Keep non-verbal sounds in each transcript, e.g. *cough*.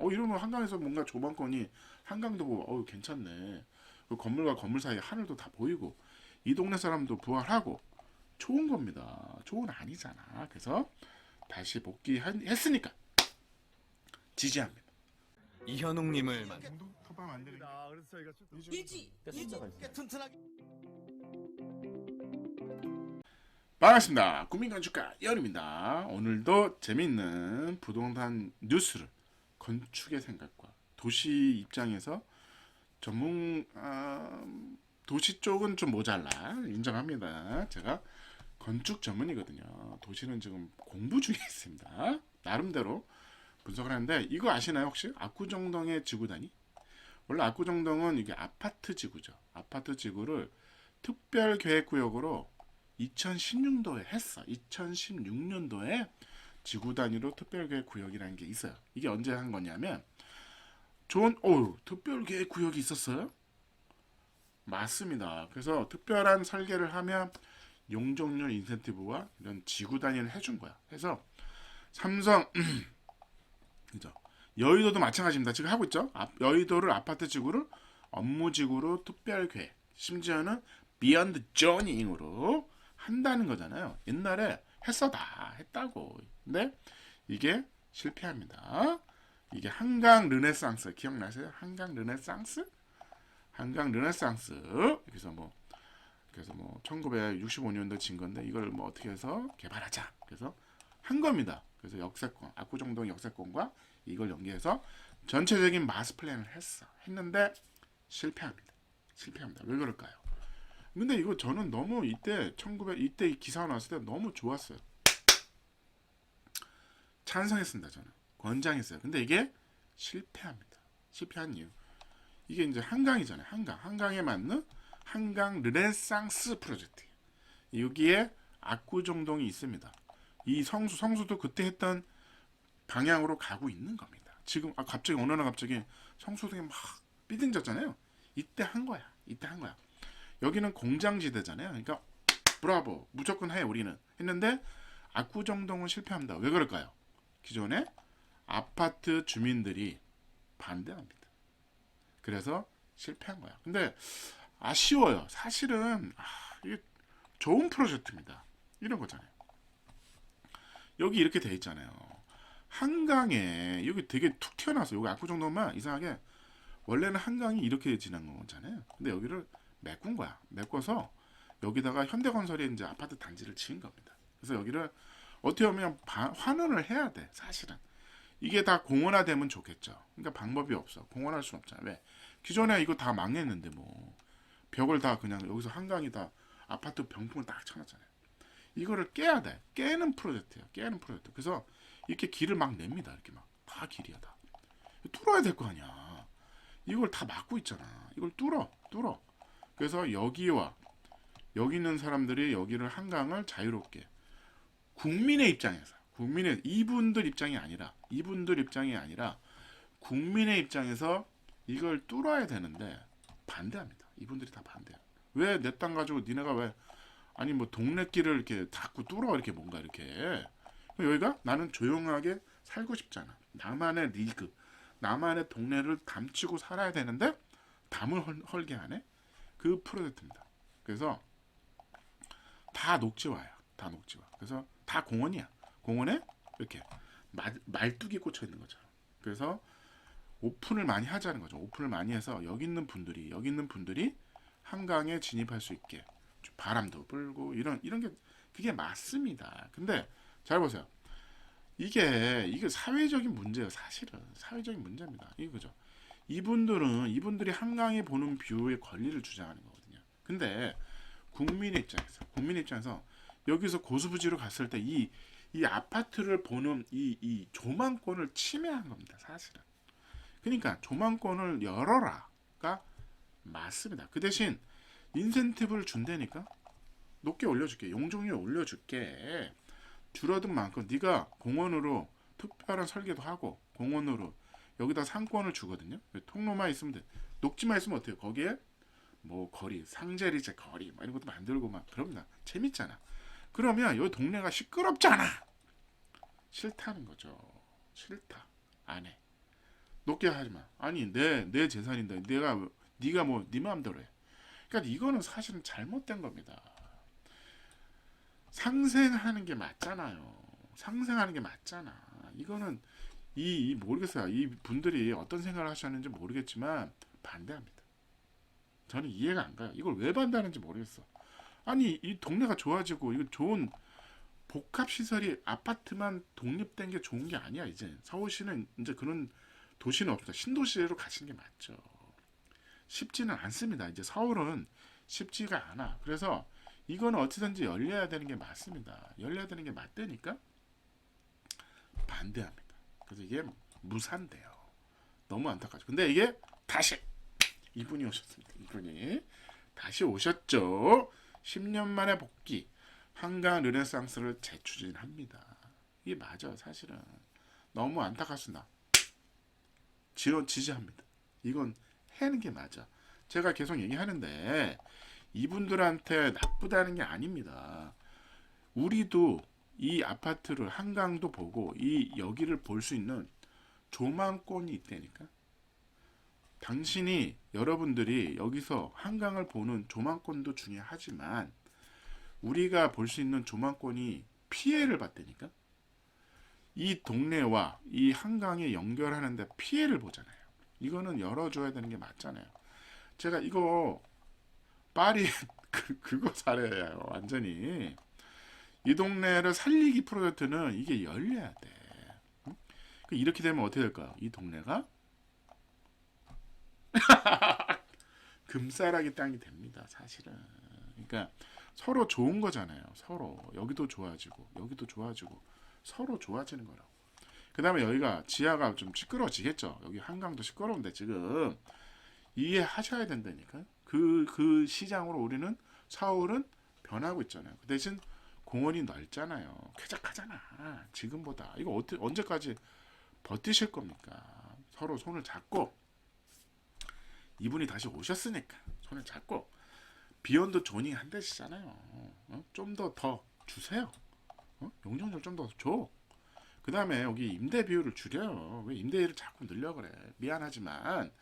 어 이러면 한강에서 뭔가 조망권이 한강도 보고 어 괜찮네. 그 건물과 건물 사이 하늘도 다 보이고 이 동네 사람도 부활하고 좋은 겁니다. 좋은 아니잖아. 그래서 다시 복귀했으니까 지지합니다. 이현웅님을 만 일지 일지 튼튼하게 반갑습니다. 국민건축가 연입니다. 오늘도 재미있는 부동산 뉴스를 건축의 생각과 도시 입장에서 전문 아, 도시 쪽은 좀 모자라 인정합니다. 제가 건축 전문이거든요. 도시는 지금 공부 중에 있습니다. 나름대로 분석을 하는데 이거 아시나요 혹시 압구정동의 지구단위? 원래 압구정동은 이게 아파트 지구죠. 아파트 지구를 특별계획구역으로 2016년도에 했어. 2016년도에 지구 단위로 특별계획 구역이라는 게 있어요. 이게 언제 한 거냐면 좋은 오 특별계획 구역이 있었어요? 맞습니다. 그래서 특별한 설계를 하면 용적률 인센티브와 이런 지구 단위를 해준 거야. 해서 삼성 *clears throat* 그죠? 여의도도 마찬가지입니다. 지금 하고 있죠. 아, 여의도를 아파트 지구를 업무 지구로 특별 계획 심지어는 비욘드 조닝으로 한다는 거잖아요. 옛날에 했어 다 했다고. 근데 이게 실패합니다. 이게 한강 르네상스 기억나세요? 한강 르네상스? 한강 르네상스. 그래서 뭐 그래서 뭐 1965년도 진 건데 이걸 뭐 어떻게 해서 개발하자. 그래서 한 겁니다. 그래서 역세권, 압구정동 역세권과 이걸 연계해서 전체적인 마스 플랜을 했어. 했는데 실패합니다. 실패합니다. 왜 그럴까요? 근데 이거 저는 너무 이때 1900 이때 이 기사가 나왔을 때 너무 좋았어요. 찬성했습니다. 저는 권장했어요. 근데 이게 실패합니다. 실패한 이유 이게 이제 한강이잖아요. 한강 한강에 맞는 한강 르네상스 프로젝트 여기에 압구정동이 있습니다. 이 성수 성수도 그때 했던 방향으로 가고 있는 겁니다. 지금 아 갑자기 어느 날 갑자기 성수동이 막 삐등졌잖아요. 이때 한 거야. 이때 한 거야. 여기는 공장지대잖아요. 그러니까 브라보 무조건 해 우리는 했는데 압구정동은 실패합니다. 왜 그럴까요? 기존에 아파트 주민들이 반대합니다. 그래서 실패한 거야. 근데 아쉬워요. 사실은 아, 이게 좋은 프로젝트입니다. 이런 거잖아요. 여기 이렇게 돼 있잖아요. 한강에 여기 되게 툭 튀어나왔어. 여기 압구정동만 이상하게 원래는 한강이 이렇게 지난 거잖아요. 근데 여기를 메꾼 거야. 메꿔서 여기다가 현대건설이 이제 아파트 단지를 지은 겁니다. 그래서 여기를 어떻게 보면 바- 환원을 해야 돼. 사실은 이게 다 공원화되면 좋겠죠. 그러니까 방법이 없어. 공원할 수는 없잖아. 왜? 기존에 이거 다 망했는데 뭐 벽을 다 그냥 여기서 한강이 다 아파트 병풍을 딱 쳐놨잖아요. 이거를 깨야 돼. 깨는 프로젝트야. 깨는 프로젝트. 그래서 이렇게 길을 막 냅니다. 이렇게 막 다 길이야 다. 뚫어야 될 거 아니야. 이걸 다 막고 있잖아. 이걸 뚫어, 뚫어. 그래서 여기와 여기 있는 사람들이 여기를 한강을 자유롭게 국민의 입장에서 국민의 이분들 입장이 아니라 이분들 입장이 아니라 국민의 입장에서 이걸 뚫어야 되는데 반대합니다. 이분들이 다 반대야. 왜 내 땅 가지고 니네가 왜 아니 뭐 동네 길을 이렇게 닫고 뚫어 이렇게 뭔가 이렇게 여기가 나는 조용하게 살고 싶잖아. 나만의 리그, 나만의 동네를 담치고 살아야 되는데 담을 헐, 헐게 하네. 그 프로젝트입니다. 그래서 다 녹지와야. 다 녹지와. 그래서 다 공원이야. 공원에 이렇게 말, 말뚝이 꽂혀 있는 거죠. 그래서 오픈을 많이 하자는 거죠. 오픈을 많이 해서 여기 있는 분들이 여기 있는 분들이 한강에 진입할 수 있게 좀 바람도 불고 이런 이런 게 그게 맞습니다. 근데 잘 보세요. 이게 이게 사회적인 문제예요. 사실은 사회적인 문제입니다. 이거죠. 이분들은 이분들이 한강에 보는 뷰의 권리를 주장하는 거거든요. 근데 국민의 입장에서 국민의 입장에서 여기서 고수부지로 갔을 때 이 이 아파트를 보는 이 이 조망권을 침해한 겁니다. 사실은. 그러니까 조망권을 열어라가 맞습니다. 그 대신 인센티브를 준다니까 높게 올려줄게 용적률 올려줄게 줄어든 만큼 네가 공원으로 특별한 설계도 하고 공원으로 여기다 상권을 주거든요. 통로만 있으면 돼. 녹지만 있으면 어때요? 거기에 뭐 거리 상제리제 거리 막 이런 것도 만들고 막 그럽니다. 재밌잖아. 그러면 여기 동네가 시끄럽잖아. 싫다는 거죠. 싫다. 안 해. 높게 하지 마. 아니 내 내 재산인데 내가 뭐- 네가 뭐네 마음대로 해. 그러니까 이거는 사실은 잘못된 겁니다. 상생하는 게 맞잖아요. 상생하는 게 맞잖아. 이거는 이, 이 모르겠어요. 이 분들이 어떤 생각을 하셨는지 모르겠지만 반대합니다. 저는 이해가 안 가요. 이걸 왜 반대하는지 모르겠어. 아니 이 동네가 좋아지고 이거 좋은 복합 시설이 아파트만 독립된 게 좋은 게 아니야 이제 서울시는 이제 그런 도시는 없다 신도시로 가시는 게 맞죠. 쉽지는 않습니다. 이제 서울은 쉽지가 않아. 그래서 이거는 어찌든지 열려야 되는 게 맞습니다. 열려야 되는 게 맞다니까 반대합니다. 그래서 이게 무산돼요. 너무 안타깝죠. 근데 이게 다시 이분이 오셨습니다. 이분이 다시 오셨죠. 10년 만에 복귀 한강 르네상스를 재추진합니다. 이게 맞아 사실은 너무 안타깝습니다. 지원 지지합니다. 이건 해는 게 맞아. 제가 계속 얘기하는데 이분들한테 나쁘다는 게 아닙니다. 우리도 이 아파트를 한강도 보고 이 여기를 볼 수 있는 조망권이 있다니까. 당신이 여러분들이 여기서 한강을 보는 조망권도 중요하지만 우리가 볼 수 있는 조망권이 피해를 받다니까. 이 동네와 이 한강에 연결하는데 피해를 보잖아요. 이거는 열어줘야 되는 게 맞잖아요. 제가 이거 파리 *laughs* 그, 그거 잘해요 완전히 이 동네를 살리기 프로젝트는 이게 열려야 돼. 응? 그 이렇게 되면 어떻게 될까요? 이 동네가 *laughs* 금싸라기 땅이 됩니다. 사실은. 그러니까 서로 좋은 거잖아요. 서로 여기도 좋아지고 여기도 좋아지고 서로 좋아지는 거라고. 그 다음에 여기가 지하가 좀 시끄러워지겠죠. 여기 한강도 시끄러운데 지금 이해하셔야 된다니까. 그 그 시장으로 우리는 서울은 변하고 있잖아요. 그 대신 공원이 넓잖아요. 쾌적하잖아. 지금보다 이거 어떻게 언제까지 버티실 겁니까? 서로 손을 잡고 이분이 다시 오셨으니까 손을 잡고 비욘드 조닝 한 대시잖아요. 어? 좀더 더 주세요. 어? 용적률 좀 더 줘. 그 다음에 여기 임대 비율을 줄여요. 왜 임대를 자꾸 늘려 그래? 미안하지만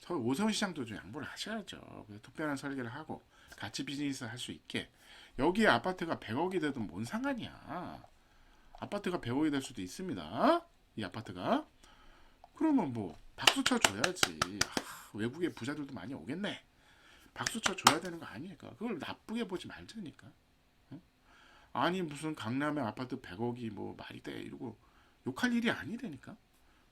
서울 오세훈 시장도 좀 양보를 하셔야죠. 특별한 설계를 하고 같이 비즈니스 할 수 있게 여기 아파트가 100억이 돼도 뭔 상관이야. 아파트가 100억이 될 수도 있습니다. 이 아파트가 그러면 뭐 박수 쳐 줘야지. 아, 외국의 부자들도 많이 오겠네. 박수 쳐 줘야 되는 거 아니니까. 그걸 나쁘게 보지 말자니까. 응? 아니 무슨 강남의 아파트 100억이 뭐 말이 돼 이러고 욕할 일이 아니다니까.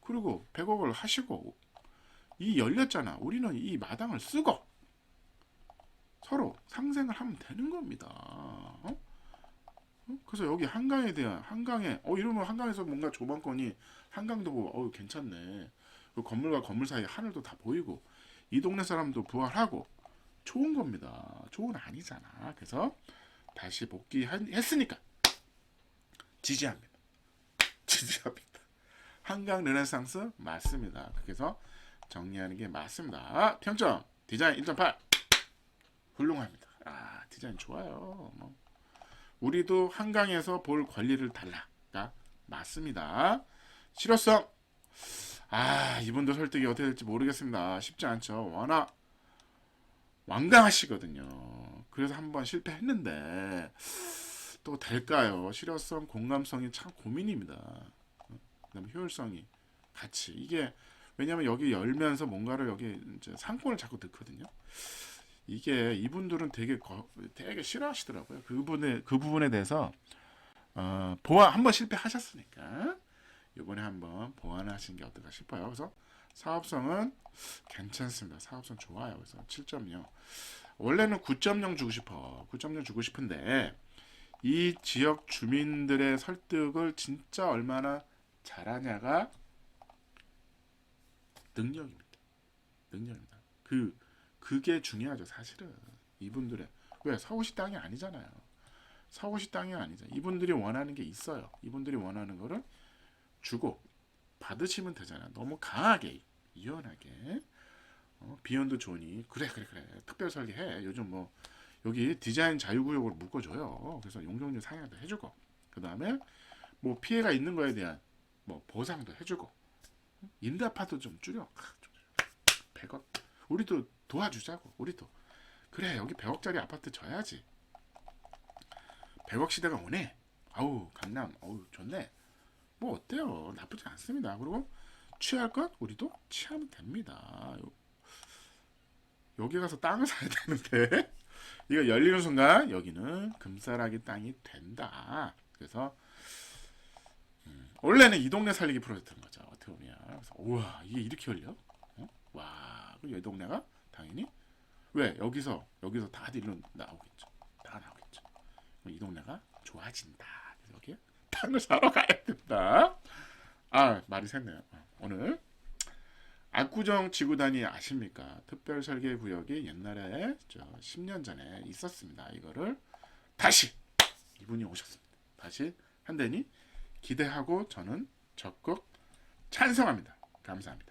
그리고 100억을 하시고 이 열렸잖아. 우리는 이 마당을 쓰고 서로 상생을 하면 되는 겁니다. 어? 어? 그래서 여기 한강에 대한 한강에 어 이러면 한강에서 뭔가 조망권이 한강도 보고 어 괜찮네. 그 건물과 건물 사이 하늘도 다 보이고 이 동네 사람도 부활하고 좋은 겁니다. 좋은 아니잖아. 그래서 다시 복귀했으니까 지지합니다. *laughs* 지지합니다. 한강 르네상스 맞습니다. 그래서 정리하는 게 맞습니다. 평점 디자인 1.8 훌륭합니다. 아 디자인 좋아요. 뭐. 우리도 한강에서 볼 권리를 달라가 맞습니다. 실효성 아 이분도 설득이 어떻게 될지 모르겠습니다. 쉽지 않죠. 워낙 완강하시거든요. 그래서 한번 실패했는데 또 될까요? 실효성, 공감성이 참 고민입니다. 그다음에 효율성이 같이 이게 왜냐하면 여기 열면서 뭔가를 여기 이제 상권을 자꾸 넣거든요. 이게 이분들은 되게 거, 되게 싫어하시더라고요. 그 부분에 그 부분에 대해서 어, 보완 한번 실패하셨으니까 이번에 한번 보완하신 게 어떨까 싶어요. 그래서 사업성은 괜찮습니다. 사업성 좋아요. 그래서 7.0. 원래는 9.0 주고 싶어. 9.0 주고 싶은데 이 지역 주민들의 설득을 진짜 얼마나 잘하냐가 능력입니다. 능력입니다. 그 그게 중요하죠. 사실은 이분들의 왜 서울시 땅이 아니잖아요. 서울시 땅이 아니죠. 이분들이 원하는 게 있어요. 이분들이 원하는 거를 주고 받으시면 되잖아요. 너무 강하게 유연하게 어, 비욘드 존이 그래 그래 그래 특별 설계해. 요즘 뭐 여기 디자인 자유구역으로 묶어줘요. 그래서 용적률 상향도 해주고 그 다음에 뭐 피해가 있는 거에 대한 뭐 보상도 해주고 임대아파트 좀 줄여. 100억. 우리도 도와주자고. 우리도. 그래 여기 100억짜리 아파트 져야지. 100억 시대가 오네. 아우 강남. 어우 좋네. 뭐 어때요? 나쁘지 않습니다. 그리고 취할 것 우리도 취하면 됩니다. 요- 여기 가서 땅을 사야 되는데 *laughs* 이거 열리는 순간 여기는 금싸라기 땅이 된다. 그래서 음, 원래는 이 동네 살리기 프로젝트인 거죠. 어떻게 보면 그래서 우와 이게 이렇게 열려? 어? 와, 그럼 이 동네가 당연히 왜 여기서 여기서 다들 일로 나오겠죠. 다 나오겠죠. 이 동네가 좋아진다. 그래서 땅을 사러 가야 된다. 아 말이 샜네요. 어, 오늘 압구정 지구단위 아십니까? 특별 설계 구역이 옛날에 저 10년 전에 있었습니다. 이거를 다시 이분이 오셨습니다. 다시 한다니 기대하고 저는 적극 찬성합니다. 감사합니다.